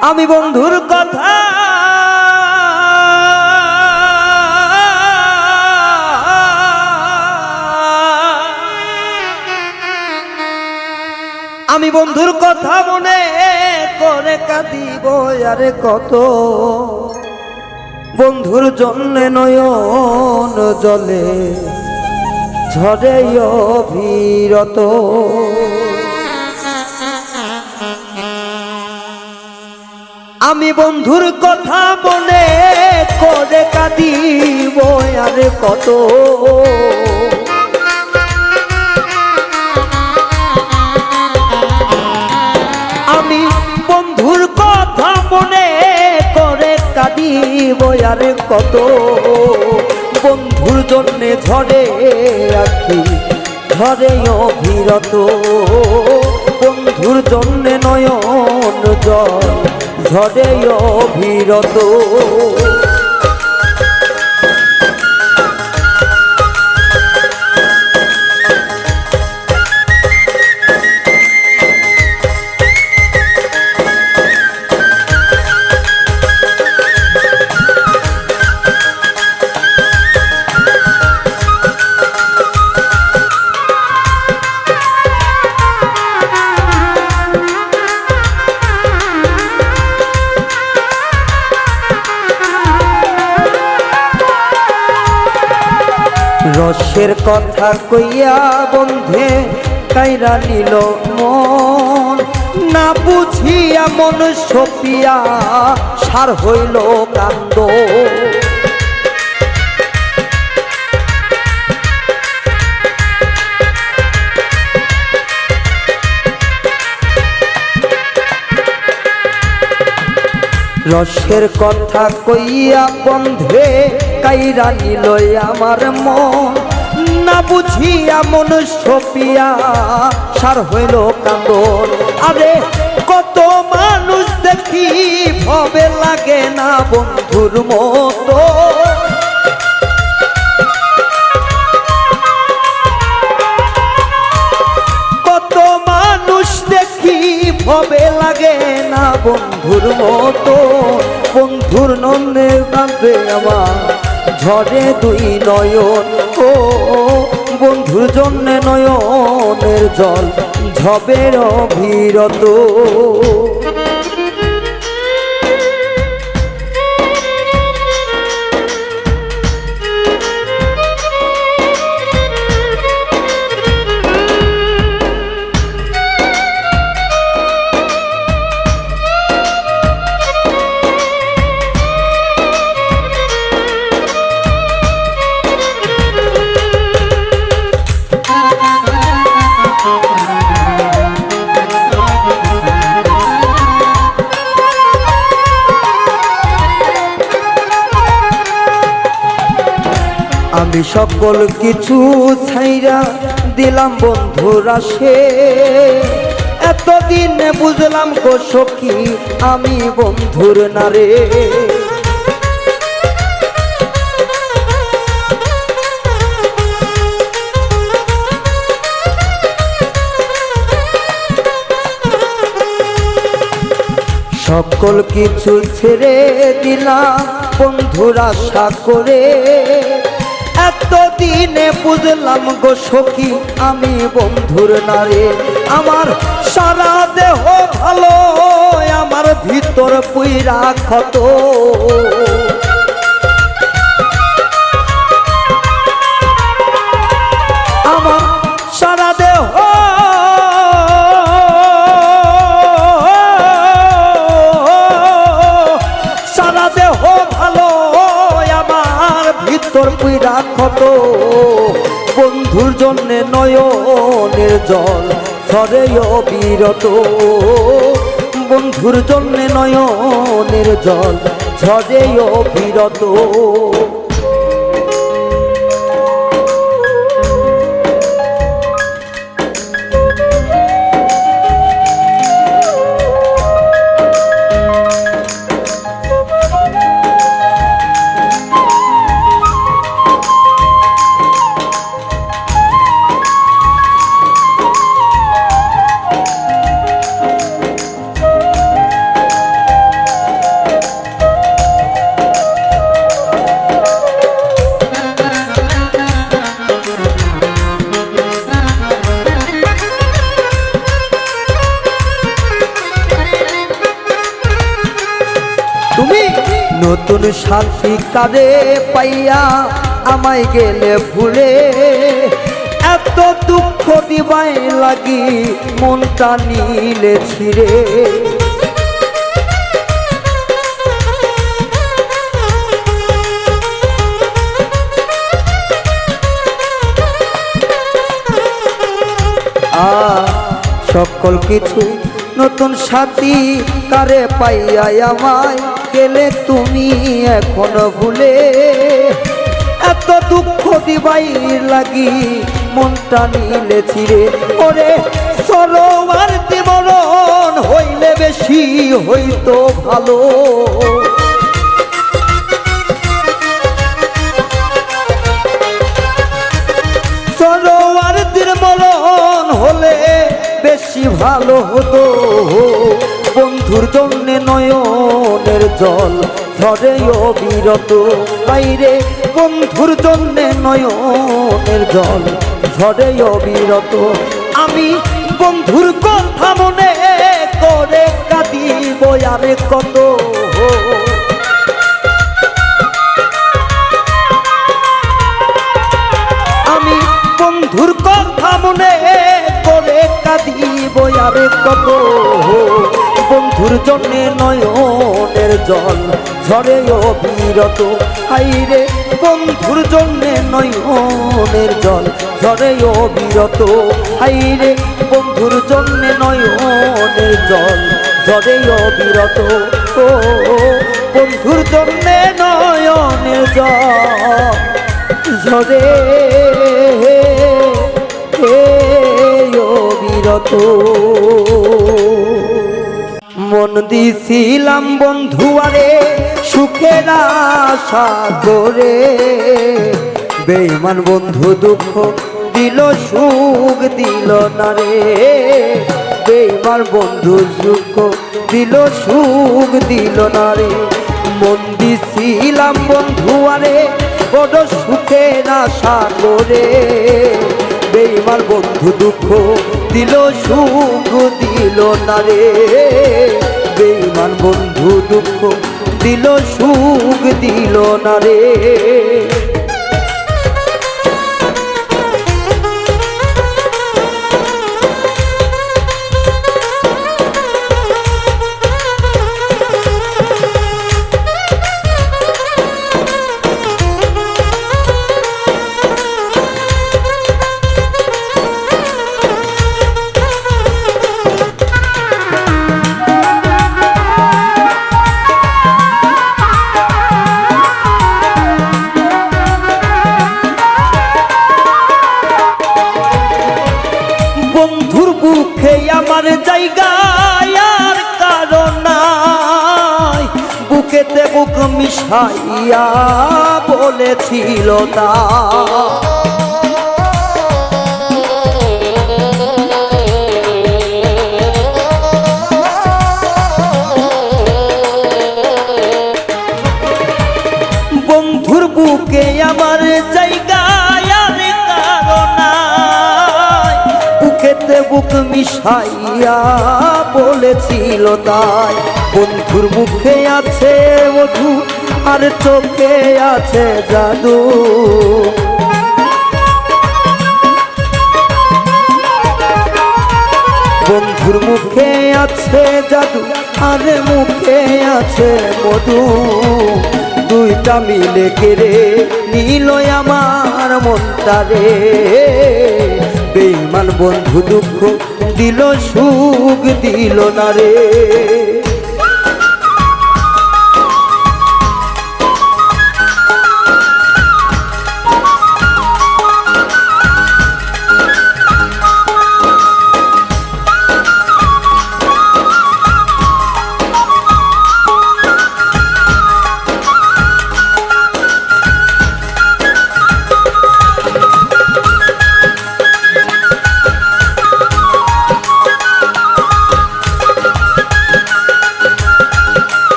আমি বন্ধুর কথা। আমি বন্ধুর কথা মনে করে কাঁদিব, আরে কত। বন্ধুর জন্য নয়ন জলে ঝরে অভিরত। আমি বন্ধুর কথা মনে করে কাঁদিব, আরে কত। আমি বন্ধুর কথা মনে করে কাঁদিব, আরে কত। বন্ধুর জন্যে ঝরে আখি ঝরে অভিরত। বন্ধুর জন্যে নয়ন জল ঝরে অভিরত। রসের কথা কইয়া বন্ধে কাইরা নিল মন। না বুঝিয়া মন সপিয়া সার হইল কান্দ রসের কথা কইয়া বন্ধে কাইরা নিল আমার মন। না বুঝিয়া মন সপিয়া, সার হইল কান্দন। আরে কত মানুষ দেখি, ভবে লাগে না বন্ধুর মতো। কত মানুষ দেখি, ভবে লাগে না বন্ধুর মতো। বন্ধুর নন্দে কাঁদে আমার ঝরে দুই নয়ন। ও বন্ধুর জন্য নয়নের জল ঝবের অভিরত। সকল কিছু ছাইরা দিলাম বন্ধুরা সে। এতদিন বুঝলাম গো সখী, আমি বন্ধুর নারে। সকল কিছু ছেড়ে দিলাম বন্ধুরা আশা করে। এতদিনে বুঝলাম গো সখী, আমি বন্ধুর নারে। আমার সারা দেহ ভালো, আমার ভিতর পুইরা ক্ষত। আমার ক্ষত। বন্ধুর জন্যে নয়নের জল সরে বিরত। বন্ধুর জন্য নয়নের জল ঝরে বিরত। নতুন সাথী কারে পাইয়া আমায় গেলে ভুলে। এত দুঃখ দিবাই লাগি মনটা নিলে ছিড়ে। সকল কিছু নতুন সাথী কারে পাইয়া আমায় গেলে তুমি এখনও ভুলে। এত দুঃখ দিবাই লাগি, মনটা নিলে ছিড়ে ওরে, সরোয়ার দিমরণ হইলে বেশি হইতো ভালো। সরোয়ার মরণ হলে বেশি ভালো হতো। বন্ধুর জন্যে নয়নের জল ঝরে অবিরত বাইরে। বন্ধুর জন্যে নয়নের জল ঝরে অবিরত আমি বন্ধুর কথা মনে করে কাঁদিব, আরে কত আমি বন্ধুর কথা মনে করে কাঁদিব, আরে কত বন্ধুর জন্যে নয়নের জল ঝরে অবিরত হাইরে, বন্ধুর জন্যে নয়নের জল ঝরে অবিরত হাইরে, বন্ধুর জন্যে নয়নের জল ঝরে অবিরত ও, বন্ধুর জন্যে নয়নের জল ঝরে হে অবিরত মন দিছিলাম বন্ধুয়ারে সুখের আশা করে বেইমান বন্ধু দুঃখ দিল, সুখ দিল না রে। বেইমান বন্ধু সুখ দিল সুখ দিল না রে। মন দিছিলাম বন্ধুয়ারে বড় সুখের আশা করে বেইমার বন্ধু দুঃখ দিল, সুখ দিল না রে। বেইমান বন্ধু দুঃখ দিল, সুখ দিল না রে। বলেছিল তা। বন্ধুর বুকে আমার জায়গায় বুকেতে বুক মিশাইয়া বলেছিল তাই। বন্ধুর মুখে আছে মধু আর চোখে আছে জাদু। বন্ধুর মুখে আছে জাদু আর মুখে আছে মধু। দুইটা মিলে কেড়ে নিল আমার মনটারে বেইমান বন্ধু দুঃখ দিল, সুখ দিল না রে।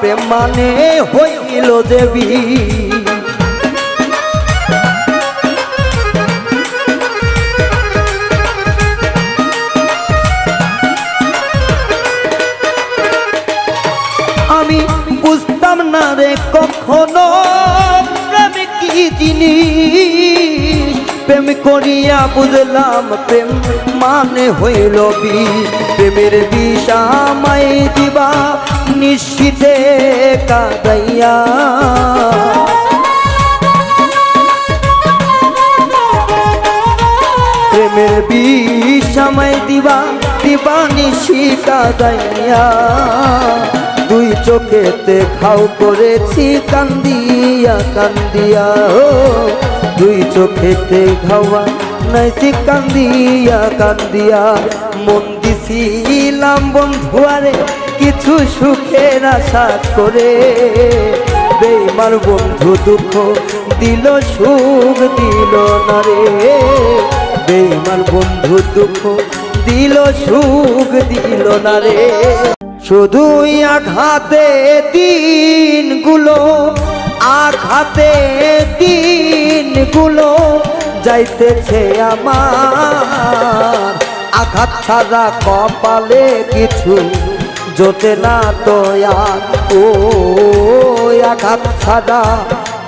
প্রেম মানে হইল দেবী। আমি বুঝতাম না রে কখনো প্রেম কি জিনিস? প্রেম করিয়া বুঝলাম প্রেম মানে হইল বি প্রেমের বিষ আমায় দিবা নিশ্চিতে কাদাইয়া। প্রেমের বিষ আমায় দিবা দিবা নিশি কাদাইয়া। দুই চোখেতে খাও করেছি, কান্দিয়া কান্দিয়া। ও, দুই চোখেতে খাওয়া নাইছি, কান্দিয়া কান্দিয়া। মন দিছিলাম বন্ধুয়ারে কিছু সুখের আশা করে বেমার বন্ধু দুঃখ দিল, সুখ দিল না রে। বেমার বন্ধু দুঃখ দিল, সুখ দিল না রে। শুধুই আঘাতে দিনগুলো আঘাতে দিনগুলো যাইতেছে আমার। আঘাত ছাড়া কপালে কিছু জোটে না দয়া ও আঘাত সাদা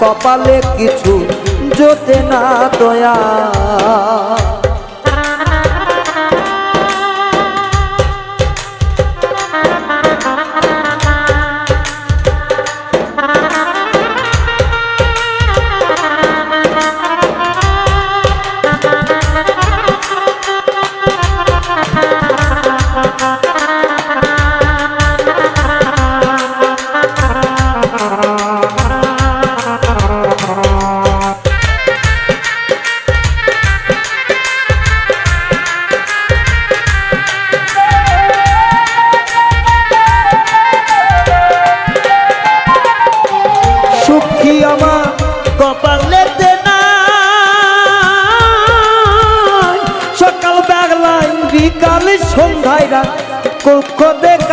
কপালে কিছু জোটে না দয়া।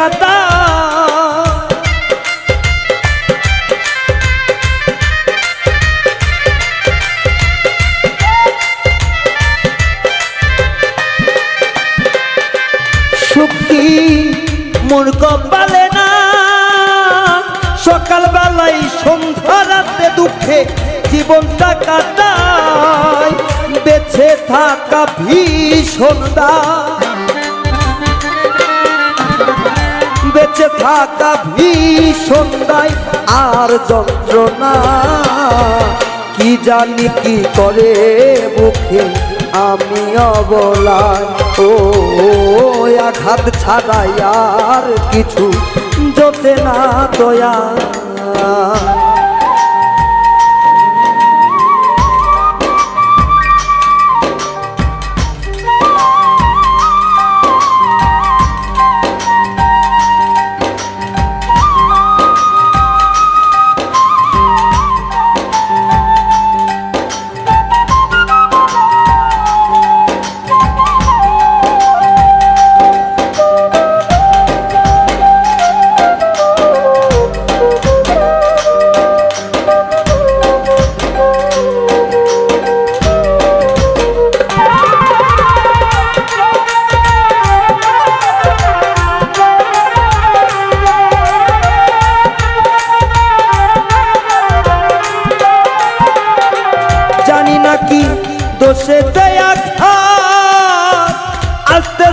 দেখাতা সুখী মোর কপালে না। সকাল বেলায় সন্ধ্যা রাতে দুঃখে জীবনটা কাটায়। বেঁচে থাকা ভীষণ দায়। বেঁচে থাকা ভীষণ দায় আর যন্ত্রণা, কি জানি কি করে মুখে আমি অবলায়। ও, আঘাত ছাড়াই আর কিছু জোটে না দয়া।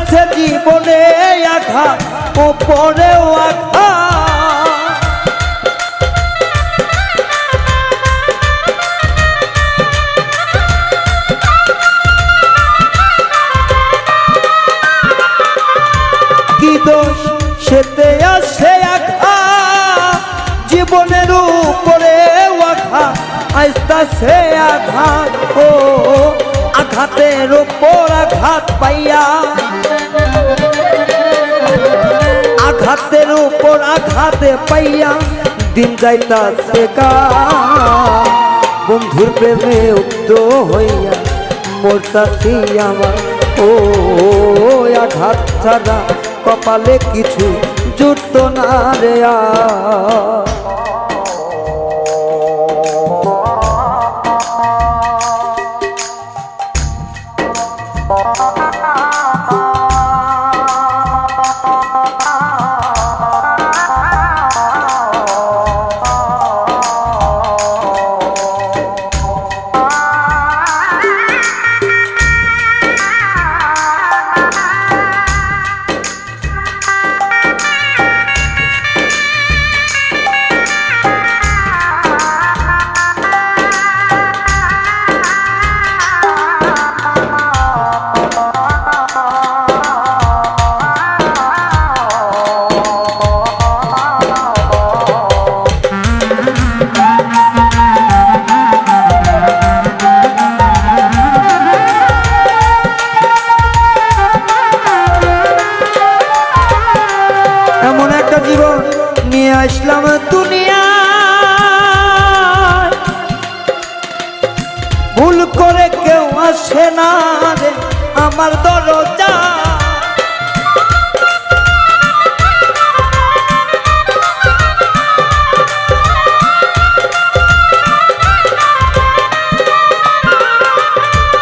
আসতেছে জীবনে আঘাত, ওপরেও আঘাত। কি সেতে আসে আঘাত, জীবনের উপরে আঘাত আসতেছে আঘাত, ও আঘাতের উপর আঘাত পাইয়া আঘাতের উপর আঘাতে পাইয়া দিন যাইতাছে গা বন্ধুর প্রেমে উক্ত হইয়া মোরতাছি আমার। ও, আঘাত ছাড়া কপালে কিছু জুটত না রে আর। নিয়ে আসলাম দুনিয়া। ভুল করে কেউ আসে না রে আমার দরজা।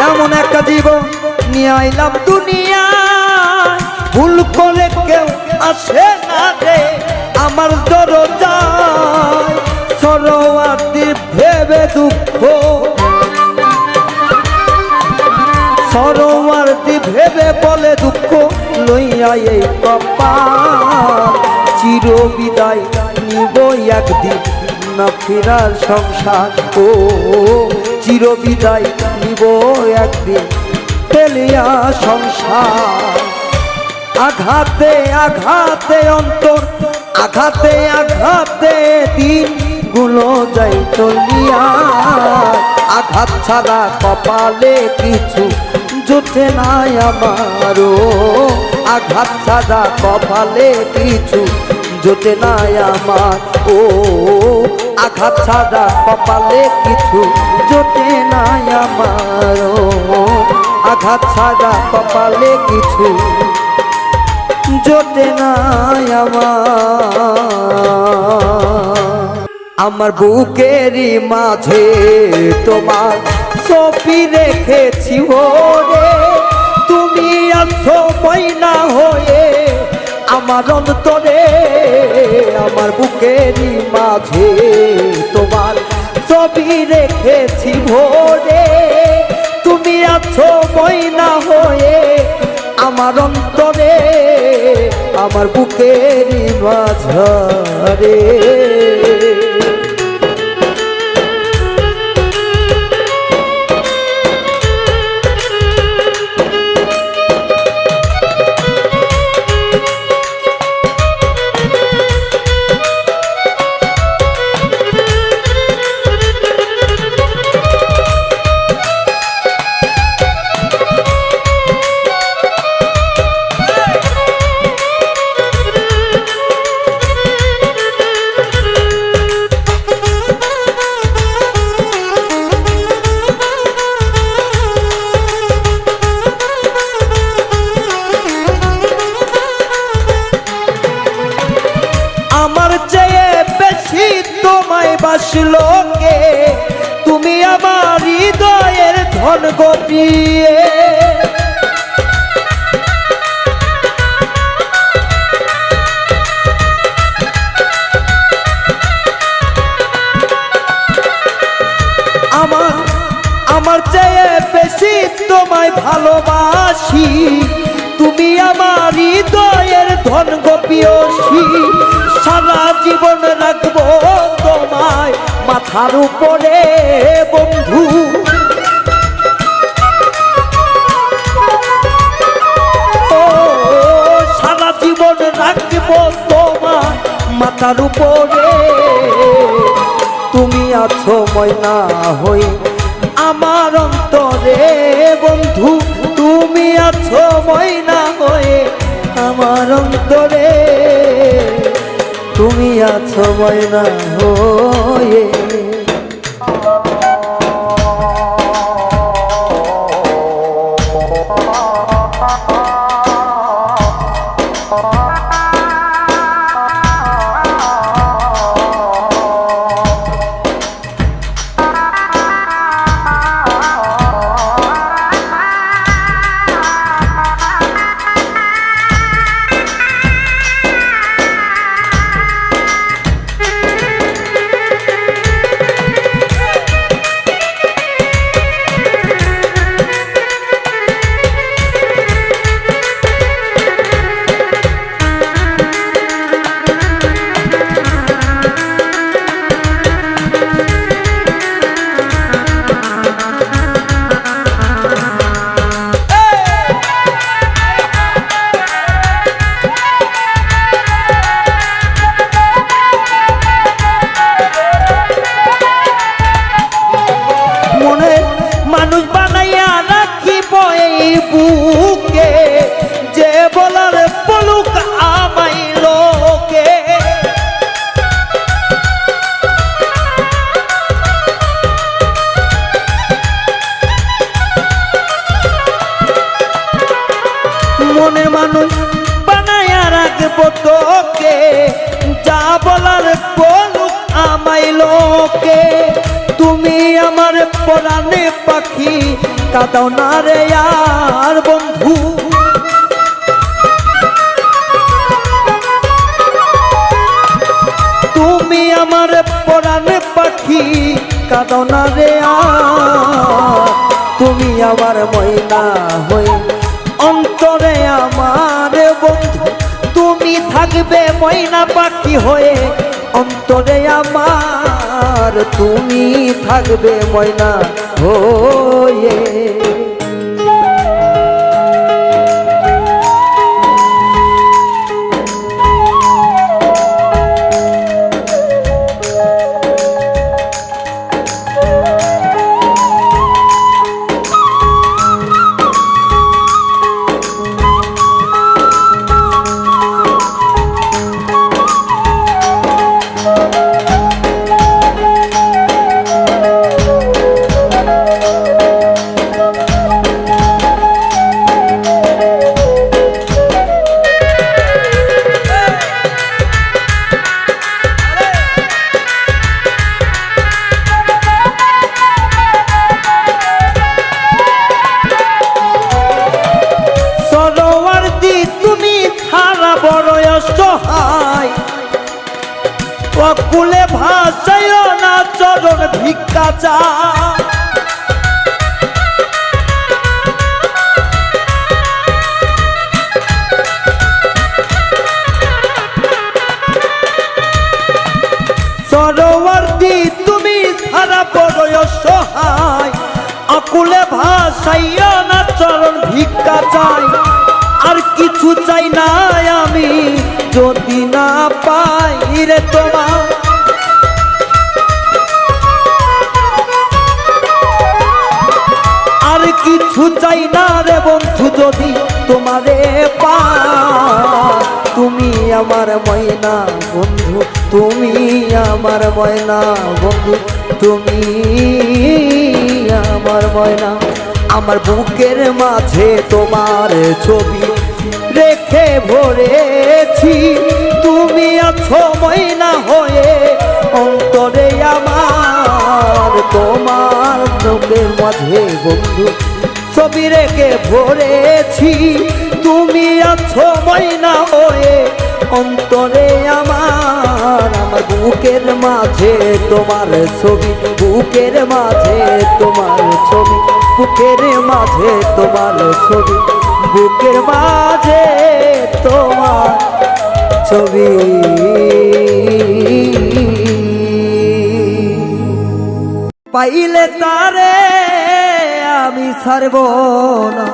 এমন একটা জীবন নিয়ে আইলাম দুনিয়া। ভুল করে কেউ আসে না রে আমার দরজায় সরোয়ার্দি ভেবে দুঃখ। সরোয়ার্দি ভেবে বলে দুঃখ লইয়া এই কপাল। চির বিদায় নিব একদিন না ফেরার সংসার ও। চির বিদায় নিব একদিন ফেলিয়া সংসার। আঘাতে আঘাতে অন্তর আঘাতে আঘাতে দিনগুলো যাই চলিয়া। আঘাত ছাড়া কপালে কিছু জোটে নাই আমারও। আঘাত ছাড়া কপালে কিছু জোটে নাই আমার ও আঘাত ছাড়া কপালে কিছু জোটে নাই আমারও। আঘাত ছাড়া কপালে কিছু জোটে নাই আমার। আমার বুকেরই মাঝে তোমার সপি রেখেছি ওরে। তুমি আছো ময়না হয়ে আমার অন্তরে। আমার বুকেরই মাঝে তোমার ছবি রেখেছি ভোরে তুমি আছো ময়না হয়ে আমার অন্তরে আমার বুকের মাঝারে চেয়ে বেশি তোমায় বাসলো কে? তুমি আমার হৃদয়ের ধন গপিয়ে। আমার আমার চেয়ে বেশি তোমায় ভালোবাসি। তুমি আমার হৃদয়ের ধন গোপিয়সী। সারা জীবন রাখব তোমায় মাথার উপরে, বন্ধু। সারা জীবন রাখব তোমার মাথার উপরে। তুমি আছো ময়না হই আমার অন্তরে, বন্ধু। তুমি আছো ময়না হয়ে আমার অন্তরে। তুমি আছো ময়না হয়ে কাদাও না রে তুমি আমার ময়না হই অন্তরে আমার বন্ধু, তুমি থাকবে ময়না পাখি হয়ে অন্তরে আমার, তুমি থাকবে ময়না হয়ে। চাই না রে বন্ধু, যদি তোমারে পা তুমি আমার ময়না বন্ধু, তুমি আমার ময়না বন্ধু, তুমি আমার ময়না। আমার বুকের মাঝে তোমার ছবি রেখে ভরেছি। তুমি আছো ময়না হয়ে অন্তরে আমার। তোমার লোকের মাঝে বন্ধু ছবি রেখে ভরেছি। তুমি আছো ময়না হয়ে অন্তরে আমার আমার বুকের মাঝে তোমার ছবি, বুকের মাঝে তোমার ছবি, বুকের মাঝে তোমার ছবি, বুকের মাঝে তোমার ছবি। পাইলে তারে আমি ছাড়ব না।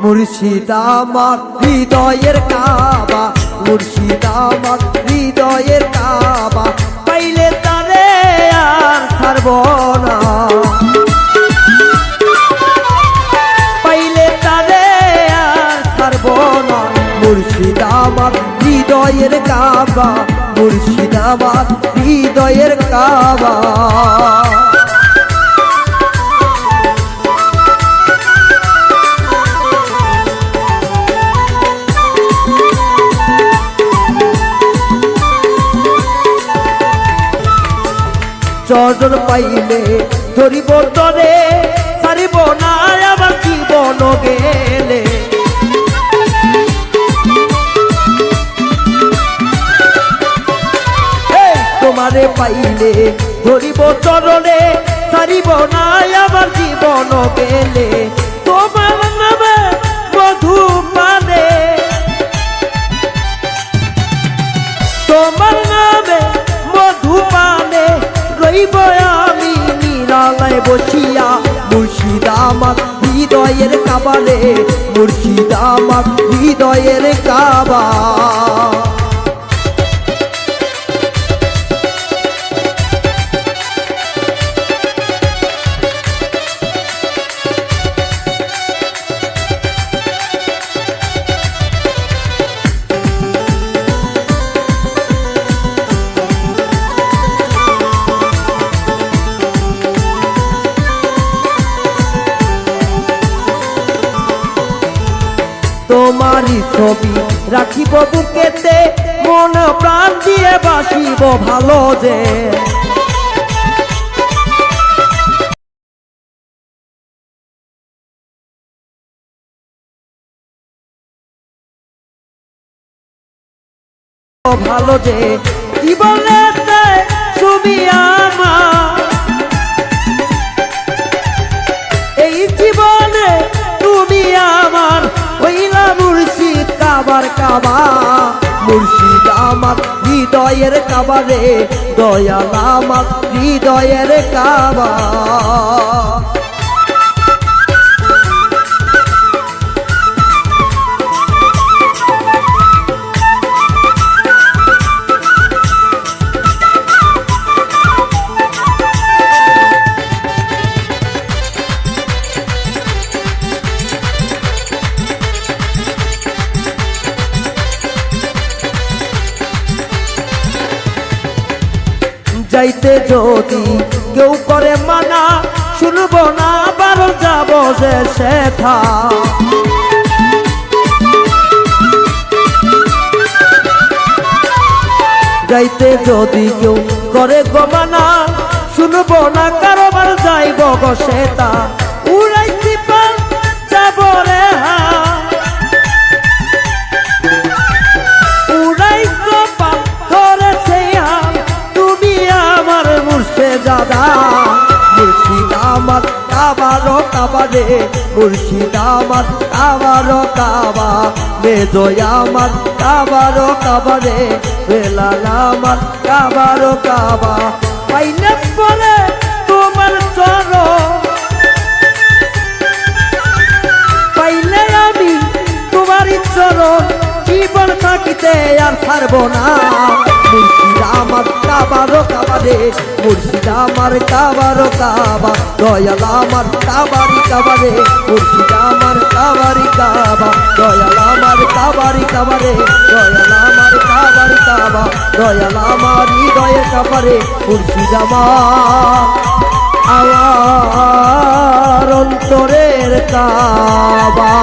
মুর্শিদ আমার হৃদয়ের কাবা, মুর্শিদ আমার হৃদয়ের কাবা, পাইলে তারে আর ছাড়ব না। পাইলে তারে আর ছাড়ব না। আমার হৃদয়ের কাবা, মুর্শিদ আমার হৃদয়ের কাবা। চরণ পাইলে ধরিব তরে, সারিব না আমার জীবন গেলে। তোমারে পাইলে ধরিব চরণে, সারিব না আমার জীবন গেলে। তোমার নামে মধু পানে তোমার রইব আমি নিরালায় বসিয়া মুর্শিদ আমার হৃদয়ের কাবারে মুর্শিদ আমার হৃদয়ের কাবা ছবি রাখিব বুকেতে মন প্রাণ দিয়ে বাসিব ভালো যে। ভালো যে জীবনেতে কাবার কাবা মুর্শিদ আমার হৃদয়ের কাবারে দয়াল আমার হৃদয়ের কাবা। যাইতে যদি কেউ করে মানা, শুনব না, আবার যাব যে শেখা যাইতে যদি কেউ করে গমানা শুনব না কারও যাইব গো সেতা কাবারে মুর্শিদ আমার কাবারো কাবা মেজয় আমার কাবারো কাবারে বেলাল আমার কাবারো কাবা। পাইলে পরে তোমার চরণ। পাইলে আমি তোমারই চরণ। জীবন থাকিতে আর পারব না। আমার কাবারো কাবারে মুর্শিদ আমার কাবারো কাবা দয়াল আমার কাবারি কাবারে মুর্শিদ আমার কাবারি কাবা দয়াল আমার কাবারি কাবারে দয়াল আমার কাবারি কাবা দয়াল আমার হৃদয়ের কাবারে মুর্শিদ আমার অন্তরের কাবা